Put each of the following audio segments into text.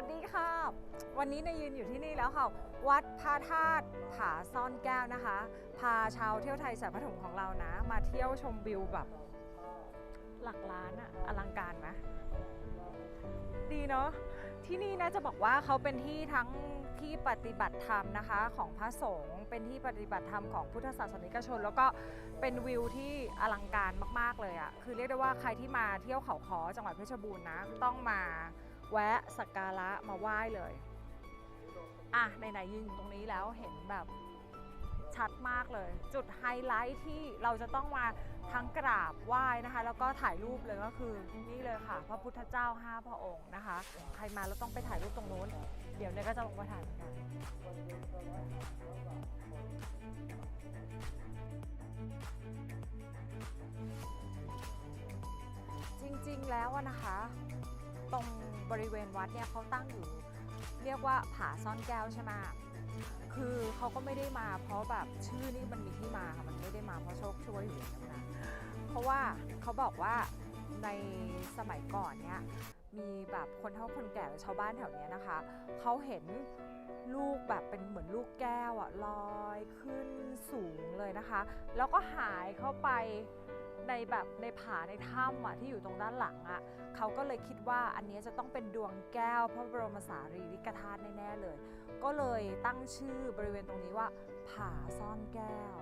วัสดีค่ะ วันนี้นายยืนอยู่ที่นี่แล้วค่ะ วัดพระธาตุผาซ่อนแก้วนะคะ พาชาวเที่ยวไทยสายปฐมของเรานะ มาเที่ยวชมวิวแบบหลักล้านอะอลังการไหมดีเนาะที่นี่นะจะบอกว่าเขาเป็นที่ทั้งที่ปฏิบัติธรรมนะคะของพระสงฆ์เป็นที่ปฏิบัติธรรมของพุทธศาสนิกชน แล้วก็เป็นวิวที่อลังการมาก ๆ เลยอะคือเรียกได้ว่าใครที่มาเที่ยวเขาคอจังหวัดเพชรบูรณ์นะต้องมา แวะสักการะมาไหว้เลย อะไหนๆยืนอยู่ตรงนี้แล้วเห็นแบบชัดมากเลย จุดไฮไลท์ที่เราจะต้องมาทั้งกราบไหว้นะคะ แล้วก็ถ่ายรูปเลยก็คือนี่เลยค่ะ พระพุทธเจ้าห้าพระองค์นะคะ ใครมาแล้วต้องไปถ่ายรูปตรงนู้น เดี๋ยวเนี่ยก็จะลงมาถ่ายเหมือนกันจริงๆแล้วนะคะ ตรงบริเวณวัดเนี่ยเขาตั้งอยู่ เรียกว่าผาซ่อนแก้วใช่ไหมคือเขาก็ไม่ได้มาเพราะแบบชื่อนี่มันมีที่มาค่ะมันไม่ได้มาเพราะโชคช่วยอยู่อย่างนั้นนะเพราะว่าเขาบอกว่าในสมัยก่อนเนี่ยมีแบบคนเฒ่าคนแก่หรือชาวบ้านแถวนี้นะคะ เขาเห็นลูกแบบเป็นเหมือนลูกแก้วอะลอยขึ้นสูงเลยนะคะ แล้วก็หายเข้าไป ในแบบในผาในถ้ำอะที่อยู่ตรงด้านหลังอะเขาก็เลยคิดว่าอันนี้จะต้องเป็นดวงแก้วพระบรมสารีริกธาตุแน่ๆเลย ก็เลยตั้งชื่อบริเวณตรงนี้ว่าผาซ่อนแก้ว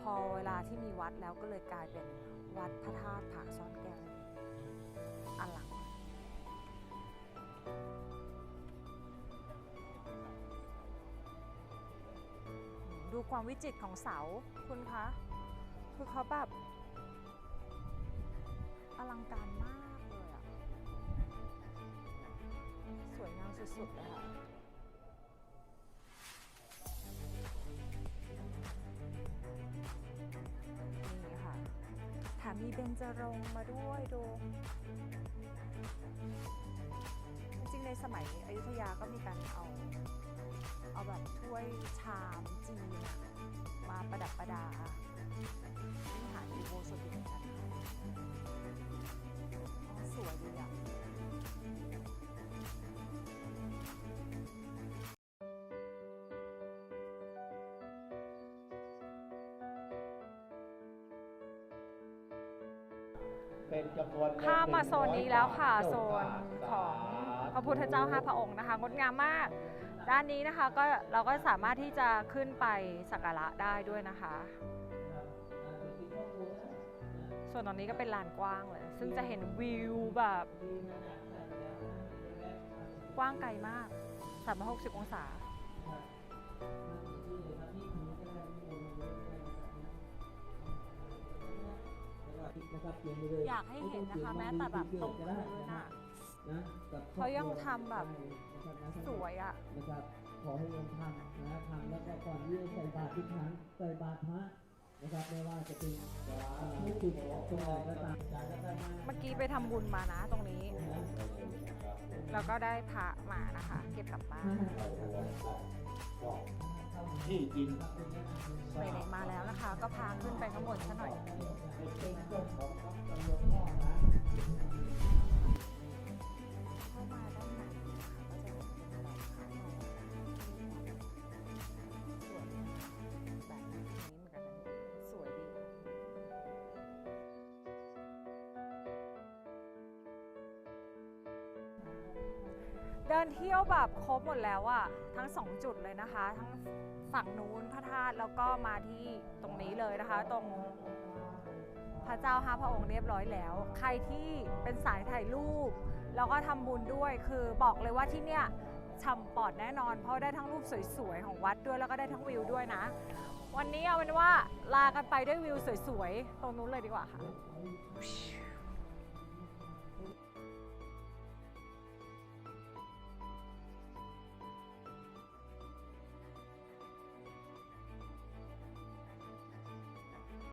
พอเวลาที่มีวัดแล้วก็เลยกลายเป็นวัดพระธาตุผาซ่อนแก้วนั่นเองอลังดูความวิจิตรของเสาคุณคะ คือเขาแบบ อลังการมากเลยอะสวยงามสุดๆเลยค่ะนี่ค่ะแถมมีเบญจรงค์มาด้วยดู จริงๆในสมัยอยุธยาก็มีการเอา เอาแบบถ้วยชามจีนอะมาประดับประดาวิหารอุโบสถอยู่เหมือนกัน เป็นจำนวนข้ามมาโซนนี้แล้วค่ะ100โซนของพระพุทธเจ้าห้าพระองค์นะคะ งดงามมาก ด้านนี้นะคะก็เราก็สามารถที่จะขึ้นไปสักการะได้ด้วยนะคะ ส่วนตรงนี้ก็เป็นลานกว้างเลย ซึ่งจะเห็นวิวแบบ กว้างไกลมาก 360 องศา อยากให้เห็นนะคะแม้แต่แบบตรงพื้นอะเขายังทำแบบสวยอะนะครับขอให้โยมทำนะทำแล้วก็ก่อนที่จะใส่บาตรทุกครั้งใส่บาตรพระนะครับไม่ว่าจะเป็นทุกจุดตรงไหนก็ตามเมื่อกี้ไปทำบุญมานะตรงนี้ แล้วก็ได้พระมานะคะ เก็บกลับบ้านที่ดินไหนๆมา แล้วก็พาขึ้นไปข้างบนซะหน่อย เดินเที่ยวแบบครบหมดแล้วอะทั้งสองจุดเลยนะคะ ทั้งฝั่งนู้นพระธาตุแล้วก็มาที่ตรงนี้เลยนะคะ ตรงพระเจ้าห้าพระองค์เรียบร้อยแล้ว ใครที่เป็นสายถ่ายรูป แล้วก็ทำบุญด้วยคือบอกเลยว่าที่เนี่ยฉ่ำปอดแน่นอน เพราะได้ทั้งรูปสวยๆ ของวัดด้วยแล้วก็ได้ทั้งวิวด้วยนะ วันนี้เอาเป็นว่าลากันไปด้วยวิวสวยๆ ตรงนู้นเลยดีกว่าค่ะ